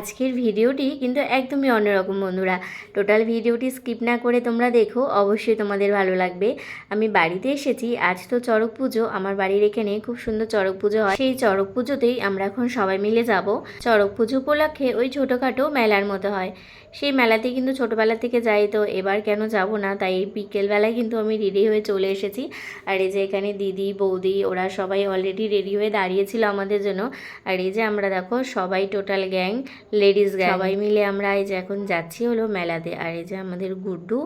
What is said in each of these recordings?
আজকের ভিডিওটি কিন্তু একদমই অন্যরকম, বন্ধুরা। টোটাল ভিডিওটি স্কিপ না করে তোমরা দেখো, অবশ্যই তোমাদের ভালো লাগবে। আমি বাড়িতে এসেছি, আজ তো চড়ক পুজো। আমার বাড়ির এখানে খুব সুন্দর চড়ক পুজো হয়। সেই চড়ক পুজোতেই আমরা এখন সবাই মিলে যাব। চড়ক পুজো উপলক্ষে ওই ছোটোখাটো মেলার মতো হয়। সেই মেলাতে কিন্তু ছোটোবেলা থেকে যাই তো এবার কেন যাব না? তাই বিকেলবেলায় কিন্তু আমি রেডি হয়ে চলে এসেছি। আর এই যে এখানে দিদি বৌদি ওরা সবাই অলরেডি রেডি হয়ে দাঁড়িয়েছিল আমাদের জন্য। আর এই যে আমরা দেখো সবাই টোটাল গ্যাং লেডিস গ্যাং সবাই মিলে আমরা এই যে এখন যাচ্ছি হলো মেলাতে। আর এই যে আমাদের গুড্ডু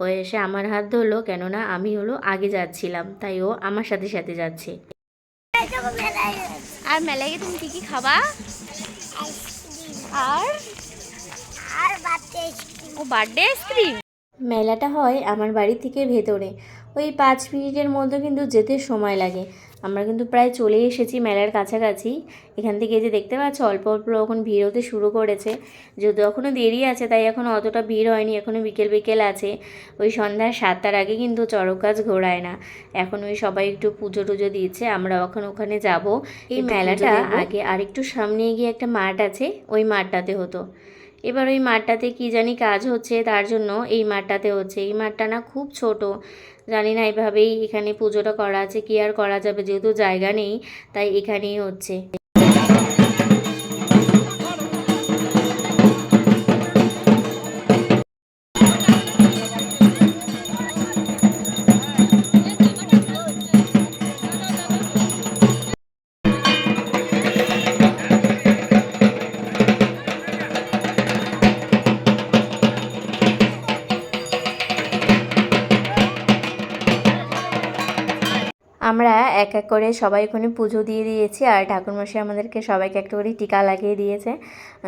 ও এসে আমার হাত ধরলো কেননা আমি হলো আগে যাচ্ছিলাম তাই ও আমার সাথে সাথে যাচ্ছে। আর মেলায় গিয়ে তুমি কি কি খাবা? আর? ও বার্থডে আইসক্রিম মেলাটা হয় আমার বাড়ি থেকে ভেতরে। ওই পাঁচ মিনিটের মধ্যে কিন্তু যেতে সময় লাগে। আমরা কিন্তু প্রায় চলে এসেছি মেলার কাছাকাছি। এখান থেকে যে দেখতে পাচ্ছ অল্প অল্প এখন ভিড় হতে শুরু করেছে। যদিও এখনও দেরি আছে তাই এখন অতটা ভিড় হয়নি এখনও বিকেল বিকেল আছে। ওই সন্ধ্যা সাতটার আগে কিন্তু চড়ক গাছ ঘোরায় না। এখন ওই সবাই একটু পুজো টুজো দিচ্ছে আমরা এখন ওখানে যাব। এই মেলাটা আগে আরেকটু সামনে গিয়ে একটা মাঠ আছে ওই মাঠটাতে হতো। এবার ওই মাঠটাতে কি জানি কাজ হচ্ছে তার জন্য। এই মাঠটাতে হচ্ছে। এই মাঠটা না খুব ছোট। জানি না এভাবেই এখানে পুজোটা করা আছে, কি আর করা যাবে? যেহেতু জায়গা নেই, তাই এখানেই হচ্ছে। এক এক করে সবাই ওখানে পুজো দিয়ে দিয়েছি আর ঠাকুরমশাই আমাদেরকে সবাইকে একটা করে টিকা লাগিয়ে দিয়েছে।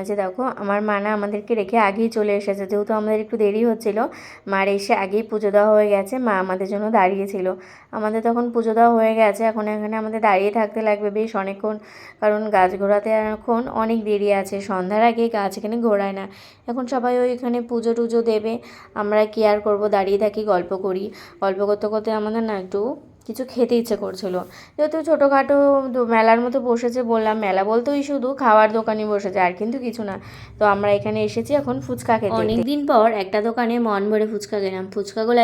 যে দেখো, আমার মা না আমাদেরকে রেখে আগেই চলে এসেছে। যেহেতু আমাদের একটু দেরি হচ্ছিল, মার এসে আগেই পুজো দেওয়া হয়ে গেছে, মা আমাদের জন্য দাঁড়িয়েছিল আমাদের তখন পুজো দেওয়া হয়ে গেছে, এখন এখানে আমাদের দাঁড়িয়ে থাকতে লাগবে বেশ অনেকক্ষণ। কারণ গাছ ঘোরাতে এখন অনেক দেরি আছে, সন্ধ্যার আগে গাছ এখানে ঘোরায় না। এখন সবাই ওইখানে পুজো টুজো দেবে, আমরা কি আর করব, দাঁড়িয়ে থাকি, গল্প করি। গল্প করতে করতে আমাদের না একটু কিছু খেতে ইচ্ছে করছিল। যেহেতু ছোটোখাটো মেলার মতো বসেছে বললাম, মেলা বলতেই শুধু খাওয়ার দোকানই বসেছে, আর কিন্তু কিছু না। তো আমরা এখানে এসেছি এখন ফুচকা খেতে। অনেক দিন পর একটা দোকানে মন ভরে ফুচকা খেলাম।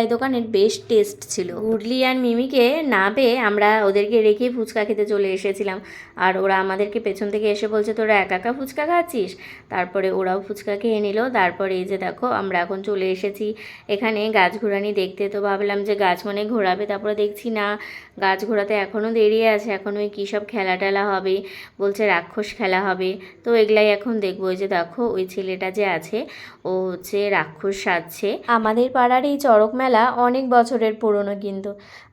এই দোকানের বেশ টেস্ট ছিল। গুডলি আর মিমিকে না পেয়ে আমরা ওদেরকে রেখে ফুচকা খেতে চলে এসেছিলাম। আর ওরা আমাদেরকে পেছন থেকে এসে বলছে, তোরা একা একা ফুচকা খাচ্ছিস? তারপরে ওরাও ফুচকা খেয়ে নিল। তারপরে এই যে দেখো, আমরা এখন চলে এসেছি। এখানে গাছ ঘোরানি দেখতে। তো ভাবলাম যে গাছ মানে ঘোরাবে, তারপরে দেখছি না গাছ ঘোরাতে এখনও দেরি আছে, এখন ওই কী সব খেলা টেলা হবে, বলছে রাক্ষস খেলা হবে। তো এগুলাই এখন দেখব, ওই যে দেখো, ওই ছেলেটা যে আছে, ও হচ্ছে রাক্ষস সাজছে। আমাদের পাড়ার এই চড়ক মেলা অনেক বছরের পুরনো কিন্তু।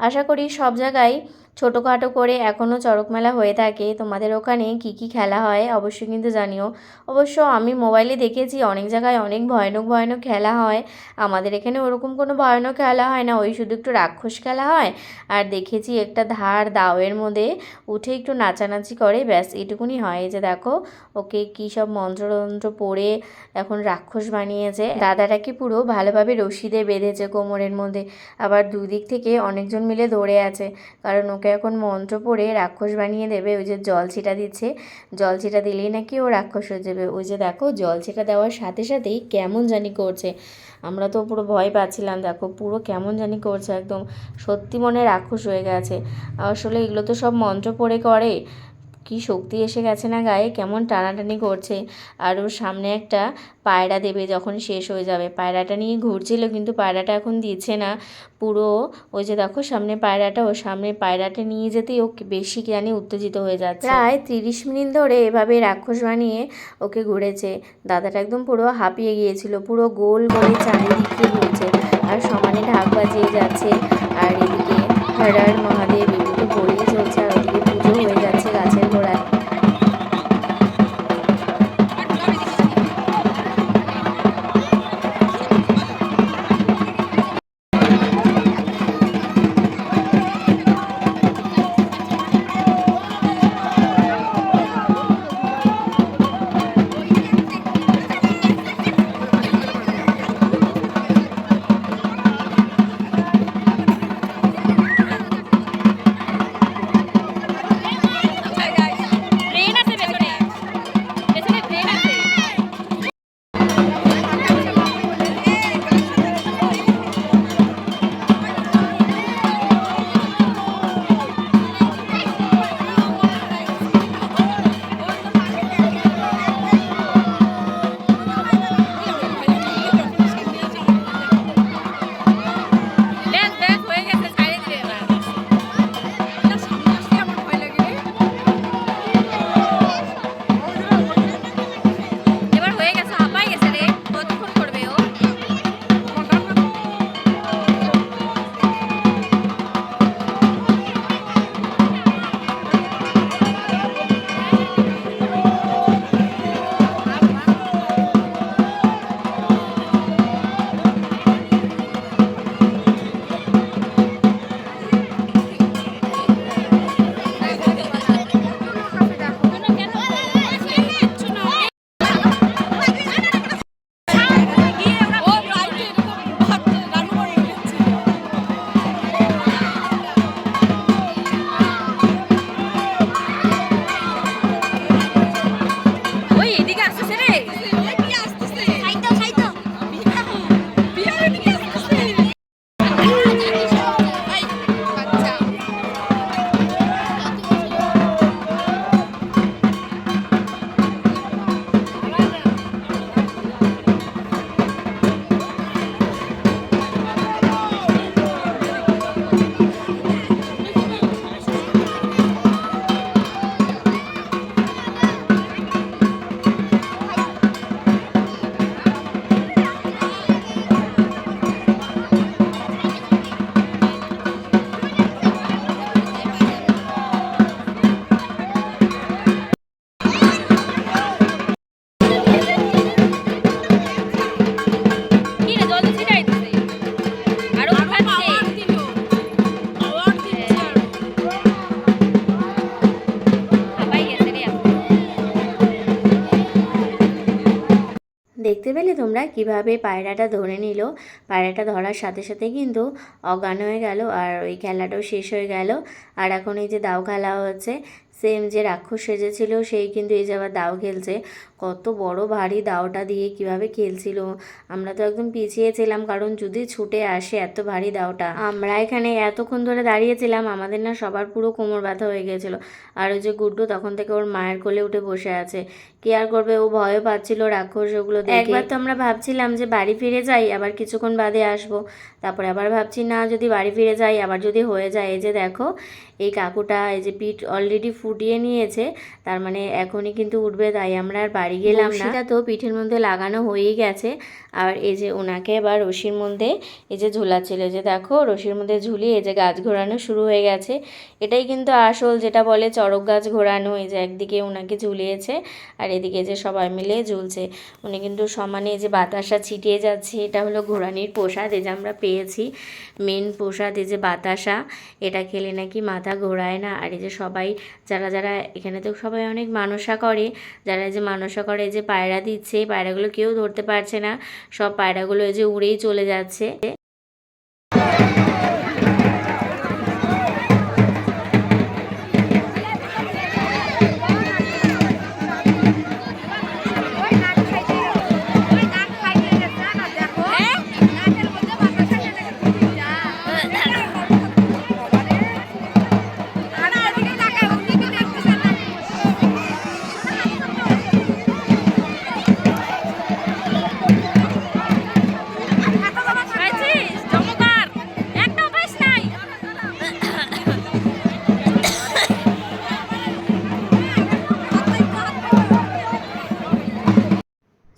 আশা করি সব জায়গায় ছোটোখাটো করে এখনও চড়ক মেলা হয়ে থাকে, তোমাদের ওখানে কি কি খেলা হয় অবশ্যই কিন্তু জানিও। অবশ্য আমি মোবাইলে দেখেছি অনেক জায়গায় অনেক ভয়ানক ভয়ানক খেলা হয়, আমাদের এখানে ওরকম কোনো ভয়ানক খেলা হয় না, ওই শুধু একটু রাক্ষস খেলা হয়, আর দেখেছি একটা ধার দাওয়ের মধ্যে উঠে একটু নাচানাচি করে, ব্যাস এটুকুনি হয় যে দেখো, ওকে কী সব মন্ত্রতন্ত্র পড়ে এখন রাক্ষস বানিয়েছে। দাদাটাকে পুরো ভালোভাবে রশিদে বেঁধেছে কোমরের মধ্যে, আবার দুদিক থেকে অনেকজন মিলে ধরে আছে, কারণ ওকে এখন মন্ত্র পড়ে রাক্ষস বানিয়ে দেবে, ওই যে জল ছিটা দিচ্ছে, জল ছিটা দিলেই নাকি ও রাক্ষস হয়ে যাবে। ওই যে দেখো, জল ছিটা দেওয়ার সাথে সাথেই কেমন জানি করছে। আমরা তো পুরো ভয় পাচ্ছিলাম, দেখো পুরো কেমন জানি করছে, একদম সত্যি মনে রাক্ষস হয়ে গেছে। আসলে এগুলো তো সব মন্ত্র পড়ে করে। কি শক্তি এসে গেছে না গায়ে? কেমন টানাটানি করছে। আর ওর সামনে একটা পায়রা দেবে যখন শেষ হয়ে যাবে। পায়রাটা নিয়ে ঘুরছিল কিন্তু পায়রাটা এখন দিচ্ছে না। পুরো ওই যে দেখো সামনে পায়রাটা ও সামনে পায়রাটা নিয়ে যেতেই ও বেশি জানি উত্তেজিত হয়ে যাচ্ছে। প্রায় তিরিশ মিনিট ধরে এভাবে রাক্ষস বানিয়ে ওকে ঘুরেছে। দাদাটা একদম পুরো হাঁপিয়ে গিয়েছিল, পুরো গোল গোলে চারিদিকে ঘুরছে। আর সমানে ঢাক বাজিয়ে যাচ্ছে। আর এদিকে হর হর মহাদেব দেখতে পেলে তোমরা কীভাবে পায়রাটা ধরে নিল। পায়রাটা ধরার সাথে সাথে কিন্তু অজ্ঞান হয়ে গেল আর ওই খেলাটাও শেষ হয়ে গেল। আর এখন এই যে দাও খেলা হচ্ছে সেম যে রাক্ষস সেজেছিল, সেই কিন্তু এই যে আবার দাও খেলছে। কত বড় ভারী দাওটা দিয়ে কীভাবে খেলছিল। আমরা তো একদম পিছিয়ে ছিলাম, কারণ যদি ছুটে আসে এত ভারী দাওটা। আমরা এখানে এতক্ষণ ধরে দাঁড়িয়েছিলাম, আমাদের না সবার পুরো কোমর ব্যথা হয়ে গেছিল। আর ওই যে গুড্ডু তখন থেকে ওর মায়ের কোলে উঠে বসে আছে। কি আর করবে, ও ভয়ও পাচ্ছিল রাক্ষস ওগুলো একবার তো আমরা ভাবছিলাম যে বাড়ি ফিরে যাই, আবার কিছুক্ষণ বাদে আসব। তারপরে আবার ভাবছি, না, যদি বাড়ি ফিরে যাই, আবার যদি হয়ে যায়, এই যে দেখো, এই কাকুটা, এই যে পিঠ অলরেডি ফুটিয়ে নিয়েছে। তার মানে এখনই কিন্তু উঠবে, তাই আমরা আর বাড়ি গেলাম না। তো পিঠের মধ্যে লাগানো হয়েই গেছে। আর এই যে ওনাকে এবার রশির মধ্যে, এই যে ঝুলাচ্ছিল যে দেখো, রশির মধ্যে ঝুলিয়ে এই যে গাছ ঘোরানো শুরু হয়ে গেছে। এটাই কিন্তু আসল, যেটা বলে চড়ক গাছ ঘোরানো, এই যে একদিকে ওনাকে ঝুলিয়েছে আর এদিকে যে সবাই মিলে ঝুলছে। উনি কিন্তু সমানে এই যে বাতাসা ছিটিয়ে যাচ্ছে, এটা হলো ঘোরানির প্রসাদ, এই যে আমরা পেয়েছি। মেন প্রসাদ, এই যে বাতাসা, এটা খেলে নাকি মাথা ঘোরায় না। আর এই যে সবাই যারা যারা এখানে তো সবাই অনেক মানসা করে, যারা যে মানসা করে যে পায়রা দিচ্ছে পায়রাগুলো কেউ ধরতে পারছে না। সব পায়রাগুলো এই যে উড়েই চলে যাচ্ছে।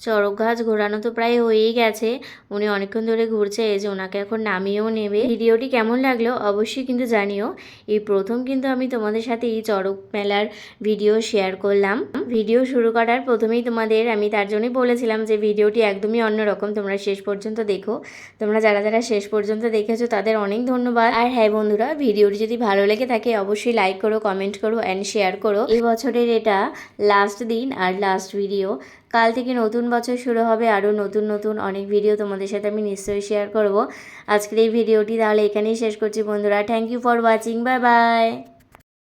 চড়ক ঘাস ঘোরানো তো প্রায় হয়েই গেছে। উনি অনেকক্ষণ ধরে ঘুরছে, এই যে ওনাকে এখন নামিয়েও নেবে। ভিডিওটি কেমন লাগল অবশ্যই কিন্তু জানিও। এই প্রথম কিন্তু আমি তোমাদের সাথে এই চড়ক মেলার ভিডিও শেয়ার করলাম। ভিডিও শুরু করার প্রথমেই তোমাদের আমি তার জন্যই বলেছিলাম যে ভিডিওটি একদমই অন্যরকম তোমরা শেষ পর্যন্ত দেখো। তোমরা যারা যারা শেষ পর্যন্ত দেখেছ, তাদের অনেক ধন্যবাদ। আর হ্যাঁ বন্ধুরা, ভিডিওটি যদি ভালো লেগে থাকে, অবশ্যই লাইক করো কমেন্ট করো অ্যান্ড শেয়ার করো। এই বছরের এটা লাস্ট দিন আর লাস্ট ভিডিও কাল থেকে নতুন বছর শুরু হবে, আরও নতুন নতুন অনেক ভিডিও তোমাদের সাথে আমি নিশ্চয়ই শেয়ার করব। আজকের এই ভিডিওটি তাহলে এখানেই শেষ করছি বন্ধুরা। Thank you for watching bye bye